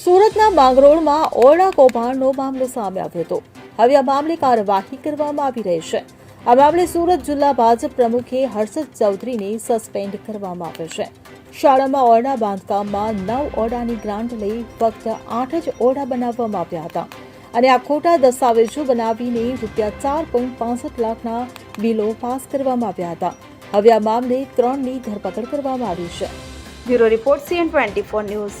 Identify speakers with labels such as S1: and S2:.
S1: સુરતના માંગરોળમાં ઓરડા કૌભાંડનો મામલો સામે આવ્યો હતો. હવે આ મામલે કાર્યવાહી કરવામાં આવી રહી છે. આ મામલે સુરત જિલ્લા ભાજપ પ્રમુખે હર્ષદ ચૌધરીને સસ્પેન્ડ કરવામાં આવ્યો છે. શાળામાં ઓરડા બાંધકામમાં નવ ઓરડાની ગ્રાન્ટ લઈ ફક્ત આઠ જ ઓરડા બનાવવામાં આવ્યા હતા. અને આ ખોટા દસ્તાવેજો બનાવીને રૂપિયા ચાર પોઈન્ટ પાસઠ લાખના બિલો પાસ કરવામાં આવ્યા હતા. હવે આ મામલે ત્રણની ધરપકડ કરવામાં આવી છે.
S2: Bureau report CN twenty four news.